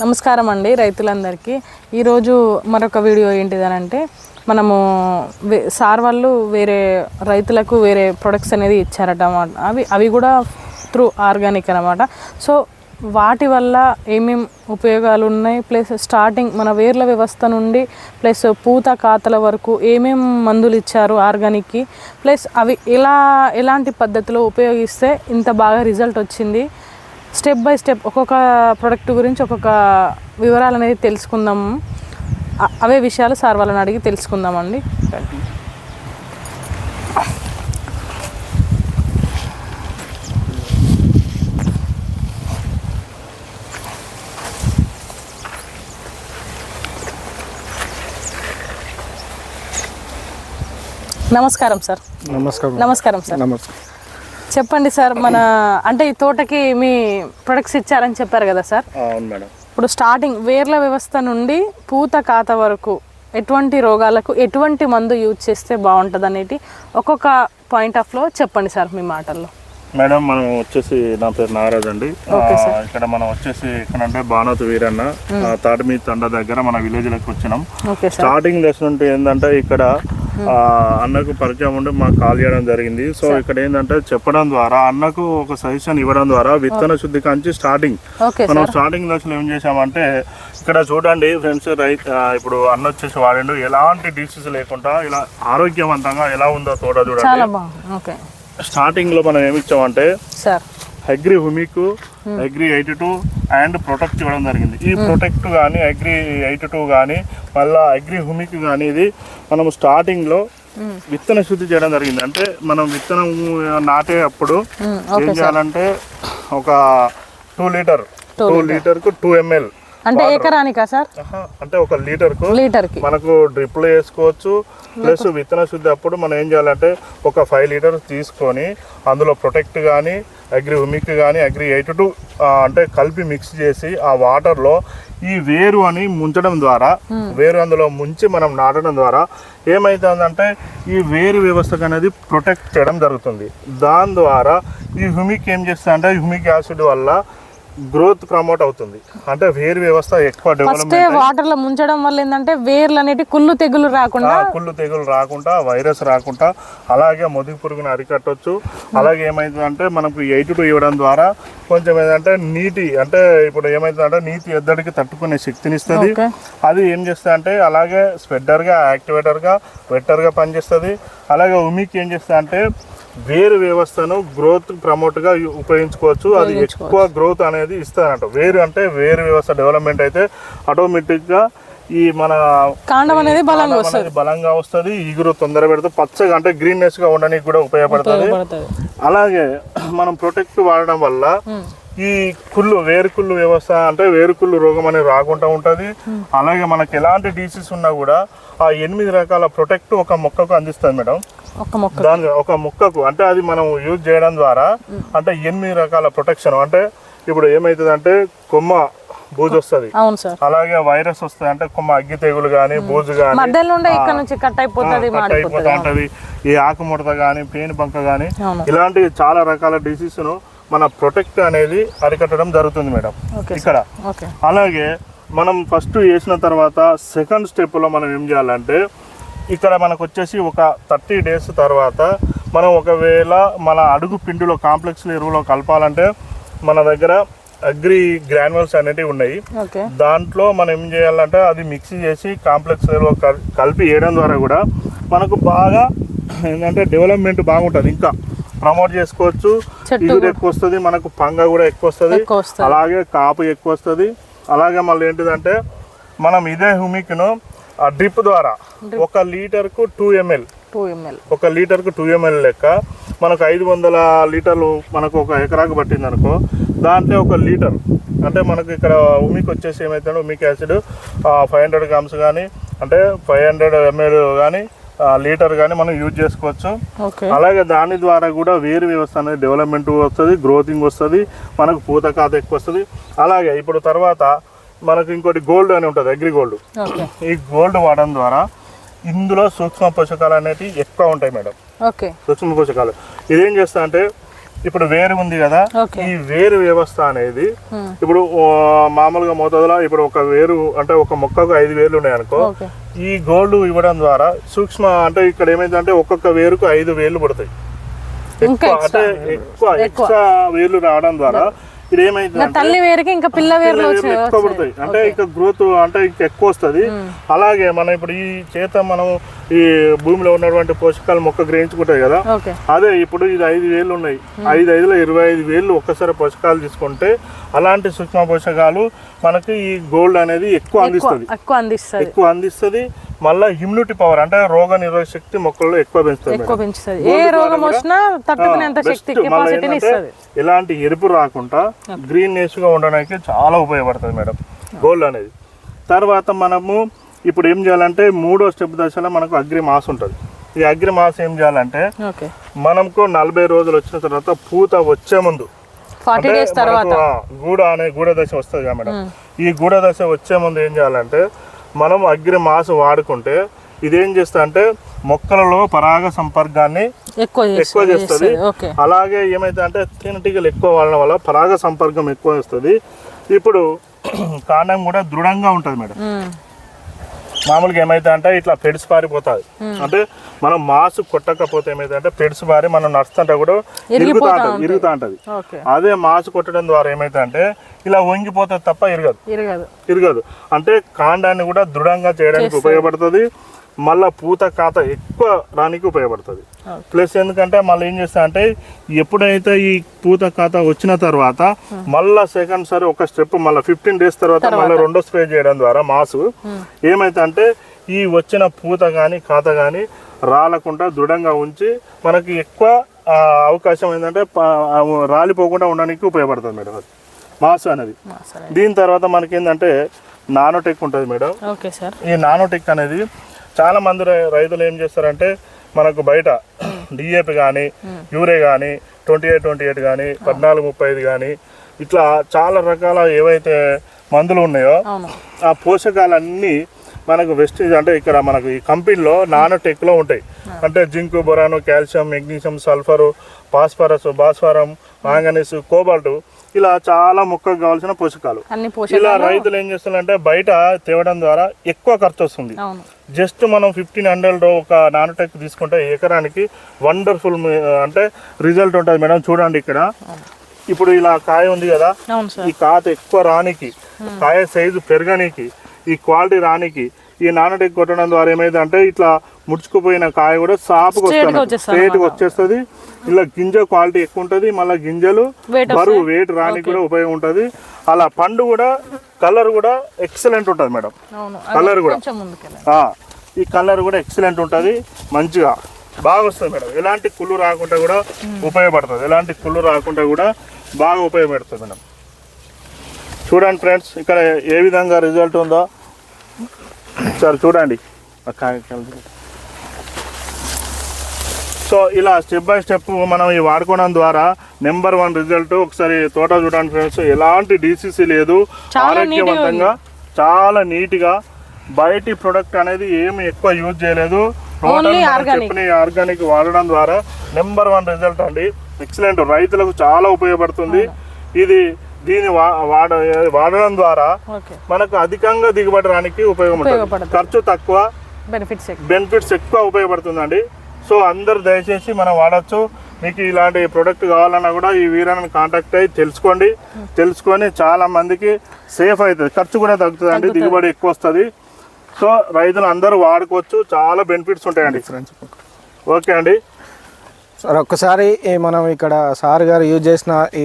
నమస్కారం అండి రైతులందరికీ. ఈరోజు మరొక వీడియో ఏంటిదనంటే మనము వే- సార్ వాళ్ళు వేరే రైతులకు వేరే ప్రొడక్ట్స్ అనేది ఇచ్చారట అవి అవి కూడా త్రూ ఆర్గానిక్ అనమాట. సో వాటి వల్ల ఏమేం ఉపయోగాలు ఉన్నాయి? ప్లస్ స్టార్టింగ్ మన వేర్ల వ్యవస్థ నుండి ప్లస్ పూత కాతల వరకు ఏమేం మందులు ఇచ్చారు ఆర్గానిక్కి? ప్లస్ అవి ఎలా ఎలాంటి పద్ధతిలో ఉపయోగిస్తే ఇంత బాగా రిజల్ట్ వచ్చింది? స్టెప్ బై స్టెప్ ఒక్కొక్క ప్రోడక్ట్ గురించి ఒక్కొక్క వివరాలు అనేది తెలుసుకుందాము అ- అవే విషయాలు సార్ వాళ్ళని అడిగి తెలుసుకుందామండి. నమస్కారం సార్. నమస్కారం. నమస్కారం సార్. నమస్కారం. చెప్పండి సార్ మన అంటే ఈ తోటకి మీ ప్రొడక్ట్స్ ఇచ్చారని చెప్పారు కదా సార్? అవును మేడం. ఇప్పుడు స్టార్టింగ్ వేర్ల వ్యవస్థ నుండి పూత కాత వరకు ఎటువంటి రోగాలకు ఎటువంటి మందు యూజ్ చేస్తే బాగుంటుంది అనేది ఒక్కొక్క పాయింట్ ఆఫ్లో చెప్పండి సార్ మీ మాటల్లో. మేడం మనం వచ్చేసి నా పేరు నాగరాజ్ అండి. ఇక్కడ మనం వచ్చేసి ఎక్కడంటే బాణోత్ వీరన్న తాటిమీ తండ దగ్గర మన విలేజ్లకు వచ్చినాం స్టార్టింగ్ లెసన్ ఉంటే ఏంటంటే ఇక్కడ అన్నకు పరిచయం ఉండి మాకు కాల్ చేయడం జరిగింది. సో ఇక్కడ ఏంటంటే చెప్పడం ద్వారా అన్నకు ఒక సజెషన్ ఇవ్వడం ద్వారా విత్తన శుద్ధి కాంచి స్టార్టింగ్ మనం స్టార్టింగ్ దశలో ఏం చేసామంటే ఇక్కడ చూడండి ఫ్రెండ్స్ రైతు ఇప్పుడు అన్న వచ్చేసి వాడిండు. ఎలాంటి డిసీజ్ లేకుండా ఇలా ఆరోగ్యవంతంగా ఎలా ఉందో తోట చూడండి. స్టార్టింగ్లో మనం ఏమి ఇచ్చామంటే agri humic agri eighty two and protect ఇవ్వడం జరిగింది. ఈ ప్రొటెక్ట్ కానీ అగ్రి ఎయిటీ టూ కానీ మళ్ళీ అగ్రి హుమిక్ కానీ ఇది మనం స్టార్టింగ్లో విత్తన శుద్ధి చేయడం జరిగింది. అంటే మనం విత్తనం నాటే అప్పుడు మ్మ్, ఏం చేయాలంటే ఒక టూ లీటర్ టూ లీటర్కు టూ ఎంఎల్ అంటే ఎకరానికా సార్ అంటే ఒక లీటర్కు లీటర్కి మనకు డ్రిప్లు వేసుకోవచ్చు ప్లస్ విత్తన శుద్ధి అప్పుడు మనం ఏం చేయాలంటే ఒక ఫైవ్ లీటర్స్ తీసుకొని అందులో ప్రొటెక్ట్ కానీ అగ్రి హుమిక్ కానీ అగ్రి ఎయిట్ టు అంటే కలిపి మిక్స్ చేసి ఆ వాటర్లో ఈ వేరు అని ముంచడం ద్వారా వేరు అందులో ముంచి మనం నాటడం ద్వారా ఏమవుతుందంటే ఈ వేరు వ్యవస్థకు అనేది ప్రొటెక్ట్ చేయడం జరుగుతుంది. దాని ద్వారా ఈ హ్యూమిక్ ఏం చేస్తుంది అంటే హ్యూమిక్ యాసిడ్ వల్ల గ్రోత్ ప్రమోట్ అవుతుంది. అంటే వేరు వ్యవస్థ ఎక్కువ ఫస్ట్ వాటర్లో ముంచడం వల్ల ఏంటంటే వేర్లు అనేటి కుళ్ళు తెగులు రాకుండా కుళ్ళు తెగులు రాకుండా వైరస్ రాకుండా అలాగే మొదటి పురుగుని అరికట్టొచ్చు. అలాగే ఏమైతుందంటే మనకు ఎయిట్ టు ఇవ్వడం ద్వారా కొంచెం ఏంటంటే నీటి అంటే ఇప్పుడు ఏమైతుందంటే నీటి ఎద్దడికి తట్టుకునే శక్తిని ఇస్తుంది. అది ఏం చేస్తుంది అంటే అలాగే స్ప్రెడ్డర్గా యాక్టివేటర్గా వెట్టర్గా పనిచేస్తుంది. అలాగే ఉమికి ఏం చేస్తుంది అంటే వేరు వ్యవస్థను గ్రోత్ ప్రమోట్గా ఉపయోగించుకోవచ్చు. అది ఎక్కువ గ్రోత్ అనేది ఇస్తారంట. వేరు అంటే వేరు వ్యవస్థ డెవలప్మెంట్ అయితే ఆటోమేటిక్గా ఈ మన కాండం అనేది బలంగా అనేది బలంగా వస్తుంది. ఈగురు తొందర పెడితే పచ్చగా అంటే గ్రీన్నెస్గా ఉండడానికి కూడా ఉపయోగపడుతుంది. పడుతుంది అలాగే మనం ప్రొటెక్ట్ వాడడం వల్ల ఈ కుళ్ళు వేరుకుళ్ళు వ్యవస్థ అంటే వేరుకుళ్ళు రోగం అనేది రాకుండా ఉంటుంది. అలాగే మనకి ఎలాంటి డిసీజ్ ఉన్నా కూడా ఆ ఎనిమిది రకాల ప్రొటెక్ట్ ఒక మొక్కకు అందిస్తుంది మేడం. మొక్క దాని ఒక మొక్కకు. అంటే అది మనం యూజ్ చేయడం ద్వారా అంటే ఎనిమిది రకాల ప్రొటెక్షన్ అంటే ఇప్పుడు ఏమవుతుంది అంటే కొమ్మ బూజు వస్తుంది. అలాగే వైరస్ వస్తుంది. అంటే కొమ్మ అగ్గి తెగులు కానీ బూజు కానీ ఇక్కడ నుంచి కట్ అయిపోతుంది కట్ అయిపోతా ఉంటది. ఈ ఆకుముడత కానీ పేను బంక కానీ. ఇలాంటి చాలా రకాల డిసీజ్ను మన ప్రొటెక్ట్ అనేది అరికట్టడం జరుగుతుంది మేడం. ఇక్కడ. అలాగే మనం ఫస్ట్ వేసిన తర్వాత సెకండ్ స్టెప్లో మనం ఏం చేయాలంటే ఇక్కడ మనకు వచ్చేసి ఒక థర్టీ డేస్ తర్వాత మనం ఒకవేళ మన అడుగు పిండిలో కాంప్లెక్స్ ఎరువులో కలపాలంటే మన దగ్గర అగ్రి గ్రాన్యువల్స్ అనేటివి ఉన్నాయి. దాంట్లో మనం ఏం చేయాలంటే అది మిక్సీ చేసి కాంప్లెక్స్ ఎరువు కల్- కలిపి వేయడం ద్వారా కూడా మనకు బాగా ఏంటంటే డెవలప్మెంట్ బాగుంటుంది. ఇంకా ప్రమోట్ చేసుకోవచ్చు. ఇగురు ఎక్కువ వస్తుంది మనకు పంగ కూడా ఎక్కువ వస్తుంది ఎక్కువ వస్తుంది అలాగే కాపు ఎక్కువ వస్తుంది అలాగే మళ్ళీ ఏంటిదంటే మనం ఇదే హ్యూమిక్ను ఆ డ్రిప్ ద్వారా ఒక లీటర్కు టూ ఎంఎల్. Two ML. ఒక లీటర్కు టూ ఎంఎల్ లెక్క. మనకు ఐదు వందల లీటర్లు మనకు ఒక ఎకరాకు పట్టింది అనుకో దాంట్లో ఒక లీటర్. అంటే మనకు ఇక్కడ ఉమికి వచ్చేసి ఏమైతే humic acid five hundred grams కానీ అంటే ఫైవ్ హండ్రెడ్ ఎంఎల్ కానీ లీటర్ కానీ మనం యూజ్ చేసుకోవచ్చు. అలాగే దాని ద్వారా కూడా వేరు వ్యవస్థ అనేది డెవలప్మెంట్ వస్తుంది గ్రోతింగ్ వస్తుంది మనకు పూత కాత ఎక్కువ వస్తుంది. అలాగే ఇప్పుడు తర్వాత మనకు ఇంకోటి గోల్డ్ అని ఉంటుంది అగ్రి గోల్డ్ ఈ గోల్డ్ వాడడం ద్వారా ఇందులో సూక్ష్మ పోషకాలు అనేవి ఎక్కువ ఉంటాయి మేడం. సూక్ష్మ పోషకాలు. ఇదేం చేస్తా అంటే ఇప్పుడు వేరు ఉంది కదా ఈ వేరు వ్యవస్థ అనేది Hmm. ఇప్పుడు మామూలుగా మోతాదులో ఇప్పుడు ఒక వేరు అంటే ఒక మొక్కకు ఐదు వేర్లు ఉన్నాయి అనుకో ఈ గోల్డ్ ఇవ్వడం ద్వారా సూక్ష్మ అంటే ఇక్కడ ఏమైందంటే ఒక్కొక్క వేరుకు ఐదు వేర్లు పడతాయి. ఎక్కువ అంటే ఎక్కువ ఎక్స్ట్రా వేర్లు రావడం ద్వారా ఏమైంది తల్లి వేరుకి ఇంకా పిల్ల వేర్లు వేర్లు వచ్చాయి. ఎక్కువ పడతాయి. అంటే ఇక గ్రోత్ అంటే ఇంకా ఎక్కువ వస్తుంది. అలాగే మనం ఇప్పుడు ఈ చేత మనం ఈ భూమిలో ఉన్నటువంటి పోషకాలు మొక్క గ్రహించుకుంటాయి కదా. అదే ఇప్పుడు ఇది ఐదు వేలు ఉన్నాయి. ఐదు ఐదులో ఇరవై ఐదు వేలు ఒక్కసారి పోషకాలు తీసుకుంటే అలాంటి సూక్ష్మ పోషకాలు మనకి ఈ గోల్డ్ అనేది ఎక్కువ అందిస్తుంది. ఎక్కువ అందిస్తుంది. ఎక్కువ అందిస్తుంది. మళ్ళీ ఇమ్యూనిటీ పవర్ అంటే రోగ నిరోధక శక్తి మొక్కల్లో ఎక్కువ పెంచుతుంది ఎక్కువ పెంచుతుంది. ఏ రోగం వచ్చినా తట్టుకునేంత శక్తి కెపాసిటీని ఇస్తుంది. ఎలాంటి ఎరుపు రాకుండా గ్రీన్నెస్గా ఉండడానికి చాలా ఉపయోగపడుతుంది మేడం గోల్డ్ అనేది. తర్వాత మనము ఇప్పుడు ఏం చేయాలంటే మూడో స్టెప్ దశలో మనకు అగ్రి మాస్ ఉంటుంది. ఈ అగ్రి మాస్ ఏం చేయాలంటే మనకు నలభై రోజులు వచ్చిన తర్వాత పూత వచ్చే ముందు ఫార్టీ డేస్ తర్వాత. గూడ అనే గూడ దశ వస్తుంది కదా మేడం ఈ గూడ దశ వచ్చే ముందు ఏం చేయాలంటే మనం అగ్రి మాస్ వాడుకుంటే ఇదేం చేస్తా అంటే మొక్కలలో పరాగ సంపర్కాన్ని ఎక్కువ చేస్తుంది. అలాగే ఏమైతే అంటే తేనెటీగలు ఎక్కువ వాడడం వల్ల పరాగ సంపర్కం ఎక్కువ వస్తుంది. ఇప్పుడు కాండం కూడా దృఢంగా ఉంటుంది మేడం. మామూలుగా ఏమైతే అంటే ఇట్లా పెడిసి పారిపోతుంది. అంటే మనం మాసు కొట్టకపోతే ఏమైతే అంటే పెడిసి పారి మనం నడుస్తుంటే కూడా ఇరుగుతా ఉంటుంది. ఇరుగుతా ఉంటుంది అదే మాసు కొట్టడం ద్వారా ఏమైతే అంటే ఇలా వంగిపోతుంది తప్ప ఇరగదు. ఇరగదు. అంటే కాండాన్ని కూడా దృఢంగా చేయడానికి ఉపయోగపడుతుంది. మళ్ళా పూత కాత ఎక్కువ రానికి ఉపయోగపడుతుంది. ప్లస్ ఎందుకంటే మళ్ళీ ఏం చేస్తా అంటే ఎప్పుడైతే ఈ పూత కాత వచ్చిన తర్వాత మళ్ళా సెకండ్ సారి ఒక స్టెప్ మళ్ళీ ఫిఫ్టీన్ డేస్ తర్వాత మళ్ళీ రెండో స్ప్రే చేయడం ద్వారా మాసు. ఏమైతే అంటే ఈ వచ్చిన పూత కానీ కాత కానీ రాలకుండా దృఢంగా ఉంచి మనకి ఎక్కువ అవకాశం ఏంటంటే రాలిపోకుండా ఉండడానికి ఉపయోగపడుతుంది మేడం అది. మాసు అనేది. దీని తర్వాత మనకి ఏంటంటే నానోటెక్ ఉంటుంది మేడం. Okay sir. ఈ నానోటెక్ అనేది చాలా మంది రై- రైతులు ఏం చేస్తారంటే మనకు బయట డిఏపి కానీ యూరే కానీ ట్వంటీ ఎయిట్ ట్వంటీ ఎయిట్ కానీ పద్నాలుగు ముప్పై ఐదు కానీ ఇట్లా చాలా రకాల ఏవైతే మందులు ఉన్నాయో ఆ పోషకాలన్నీ మనకు వెస్టేజ్ అంటే ఇక్కడ మనకు ఈ కంపెనీలో నానోటెక్లో ఉంటాయి. అంటే zinc boron calcium magnesium sulphur phosphorus భాస్వరం మాంగనీస్ కోబాల్ట్ ఇలా చాలా మొక్కకు కావాల్సిన పోషకాలు. ఇలా రైతులు ఏం చేస్తున్నారంటే బయట తేవడం ద్వారా ఎక్కువ ఖర్చు వస్తుంది జస్ట్ మనం ఫిఫ్టీన్ హండ్రెడ్ ఒక నానోటెక్ తీసుకుంటే ఎకరానికి వండర్ఫుల్ అంటే రిజల్ట్ ఉంటుంది మేడం చూడండి ఇక్కడ. ఇప్పుడు ఇలా కాయ ఉంది కదా ఈ కాత ఎక్కువ రానికి కాయ సైజు పెరగనికి ఈ క్వాలిటీ రానికి ఈ నానటెక్ కొట్టడం ద్వారా ఏమైంది అంటే ఇట్లా ముడుచుకుపోయిన కాయ కూడా సాపుకు వస్తుంది వచ్చేస్తుంది స్ట్రేట్ వచ్చేస్తుంది. ఇలా గింజ క్వాలిటీ ఎక్కువ ఉంటుంది మళ్ళీ గింజలు బరువు వెయిట్ రానికి కూడా ఉపయోగం ఉంటుంది అలా పండు కూడా కలర్ కూడా ఎక్సలెంట్ ఉంటుంది మేడం. కలర్ కూడా. ఈ కలర్ కూడా ఎక్సలెంట్ ఉంటుంది మంచిగా బాగా వస్తుంది మేడం. ఎలాంటి కుళ్ళు రాకుండా కూడా ఉపయోగపడుతుంది. ఎలాంటి కుళ్ళు రాకుండా కూడా బాగా ఉపయోగపడుతుంది మేడం. చూడండి ఫ్రెండ్స్ ఇక్కడ ఏ విధంగా రిజల్ట్ ఉందో. ఒకసారి చూడండి. సో ఇలా స్టెప్ బై స్టెప్ మనం ఈ వాడుకోవడం ద్వారా నెంబర్ వన్ రిజల్ట్. ఒకసారి తోట చూడండి ఫ్రెండ్స్ ఎలాంటి డిసిసి లేదు. ఆరోగ్యవంతంగా చాలా నీట్గా బయటి ప్రొడక్ట్ అనేది ఏమి ఎక్కువ యూజ్ చేయలేదు. చెప్పిన ఆర్గానిక్ వాడడం ద్వారా నెంబర్ వన్ రిజల్ట్ అండి. ఎక్సలెంట్ రైతులకు చాలా ఉపయోగపడుతుంది. ఇది దీన్ని వా- వాడ వాడడం ద్వారా ఓకే. మనకు అధికంగా దిగుబడి రానికి ఉపయోగపడుతుంది. ఖర్చు తక్కువ బెనిఫిట్స్ ఎక్కువ. బెనిఫిట్స్ ఎక్కువ ఉపయోగపడుతుందండి. సో అందరు దయచేసి మనం వాడచ్చు. మీకు ఇలాంటి ప్రోడక్ట్ కావాలన్నా కూడా ఈ వీరాన్ని కాంటాక్ట్ అయ్యి తెలుసుకోండి. తెలుసుకొని చాలా మందికి సేఫ్ అవుతుంది. ఖర్చు కూడా తగ్గుతుందండి. దిగుబడి ఎక్కువ వస్తుంది. సో రైతులు అందరూ వాడుకోవచ్చు. చాలా బెనిఫిట్స్ ఉంటాయండి. ఓకే అండి. సార్ ఒక్కసారి మనం ఇక్కడ సార్ గారు యూజ్ చేసిన ఈ